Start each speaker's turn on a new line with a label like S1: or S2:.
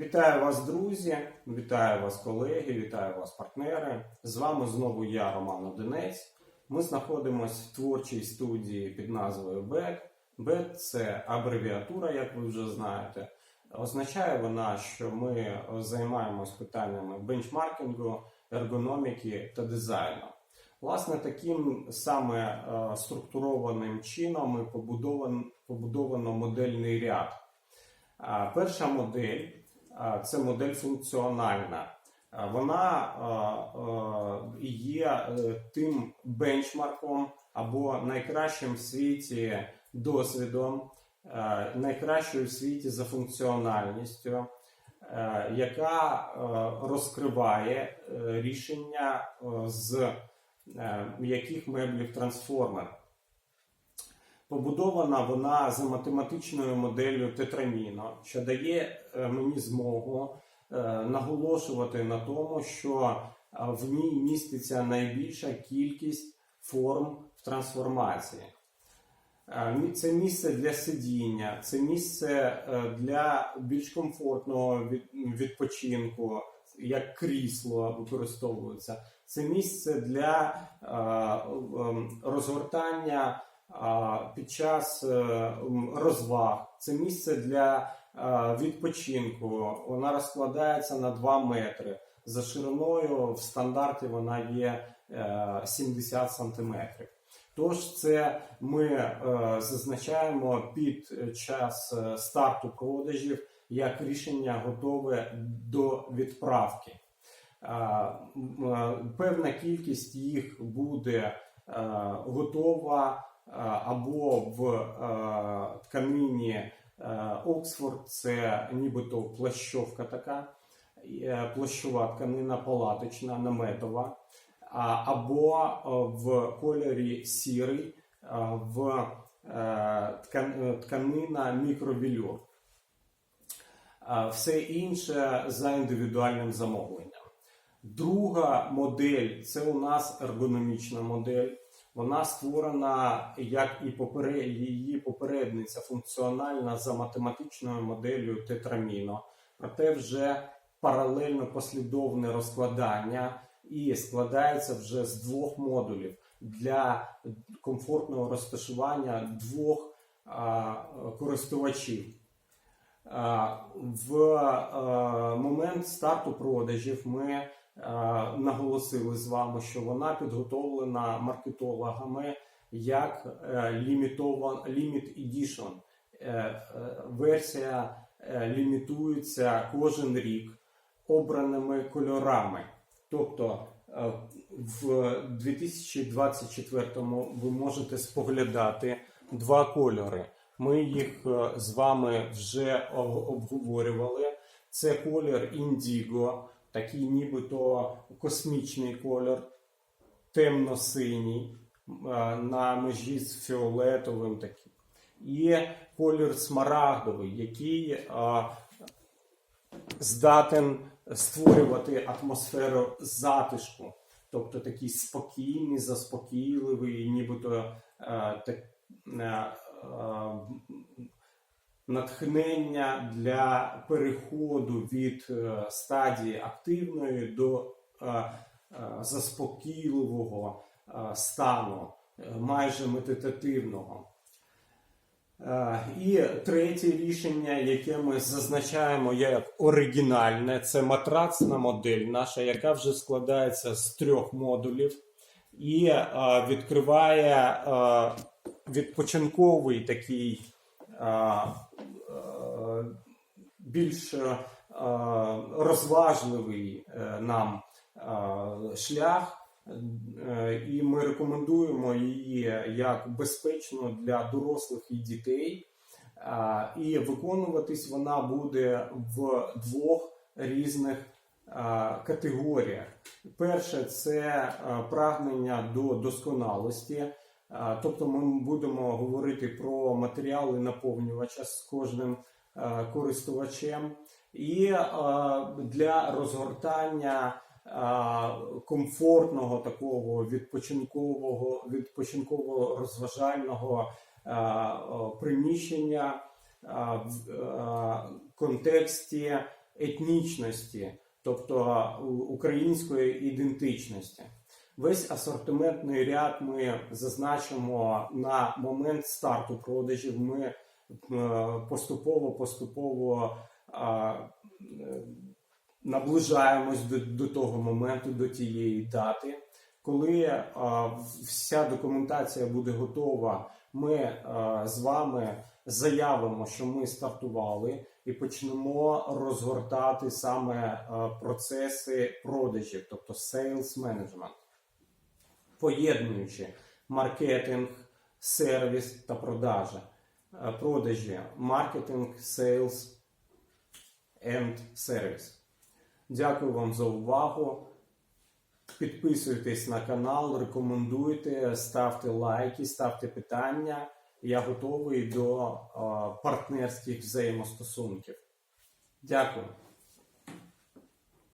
S1: Вітаю вас, друзі! Вітаю вас, колеги, вітаю вас, партнери. З вами знову я, Роман Одинець. Ми знаходимося в творчій студії під назвою BET. BET – це абревіатура, як ви вже знаєте. Означає вона, що ми займаємось питаннями бенчмаркінгу, ергономіки та дизайну. Власне, таким саме е, структурованим чином побудовано, модельний ряд. Перша модель це модель функціональна. Вона є е, тим бенчмарком або найкращим в світі досвідом, е, найкращою в світі за функціональністю, е, яка розкриває рішення з м'яких меблів трансформер. Побудована вона за математичною моделлю Тетраміно, що дає е, мені змогу е, наголошувати на тому, що е, в ній міститься найбільша кількість форм в трансформації. Це місце для сидіння, це місце для більш комфортного відпочинку, як крісло використовується. Це місце для розгортання під час е, розваг. Це місце для е, відпочинку. Вона розкладається на 2 метри. За шириною в стандарті вона є е, 70 сантиметрів. Тож це ми е, зазначаємо під час е, старту продажів як рішення готове до відправки. Е, е, Певна кількість їх буде е, готова е, або в тканині Оксфорд, це нібито плащовка така, е, плащова тканина палаточна, наметова, або в кольорі сірий, в е, е, тканина мікровілюр. Все інше за індивідуальним замовленням. Друга модель це у нас ергономічна модель. Вона створена як і попере... її попередниця функціональна за математичною моделлю Тетраміно. Проте вже паралельно послідовне розкладання і складається вже з двох модулів для комфортного розташування двох а, користувачів. А, В а, момент старту продажів ми наголосили з вами, що вона підготовлена маркетологами як е, лімітован Limit Edition. Е, е, Версія е, лімітується кожен рік обраними кольорами. Тобто е, в 2024 ви можете споглядати два кольори. Ми їх е, з вами вже обговорювали. Це колір індіго, такий нібито космічний колір, темно-синій, е, на межі з фіолетовим таким. І колір смарагдовий, який е, здатен створювати атмосферу затишку, тобто такий спокійний, заспокійливий, нібито е, так, е, е, натхнення для переходу від е, стадії активної до е, е, заспокійливого стану, майже медитативного. І третє рішення, яке ми зазначаємо як оригінальне, це матрацна модель наша, яка вже складається з трьох модулів і відкриває відпочинковий такий більш е, розважливий е, нам е, шлях. І ми рекомендуємо її як безпечну для дорослих і дітей. І виконуватись вона буде в двох різних категоріях. Перше це прагнення до досконалості. Тобто ми будемо говорити про матеріали наповнювача з кожним користувачем. І для розгортання комфортного такого відпочинкового відпочинково розважального приміщення в контексті етнічності, тобто української ідентичності. Весь асортиментний ряд ми зазначимо на момент старту продажів. Ми е, поступово поступово е, наближаємось до, до того моменту, до тієї дати. Коли вся документація буде готова, ми з вами заявимо, що ми стартували, і почнемо розгортати саме процеси продажів, тобто sales management, поєднуючи маркетинг, сервіс та продажа. Е, Продажі, маркетинг, sales and service. Дякую вам за увагу. Підписуйтесь на канал, рекомендуйте, ставте лайки, ставте питання. Я готовий до е, партнерських взаємостосунків. Дякую.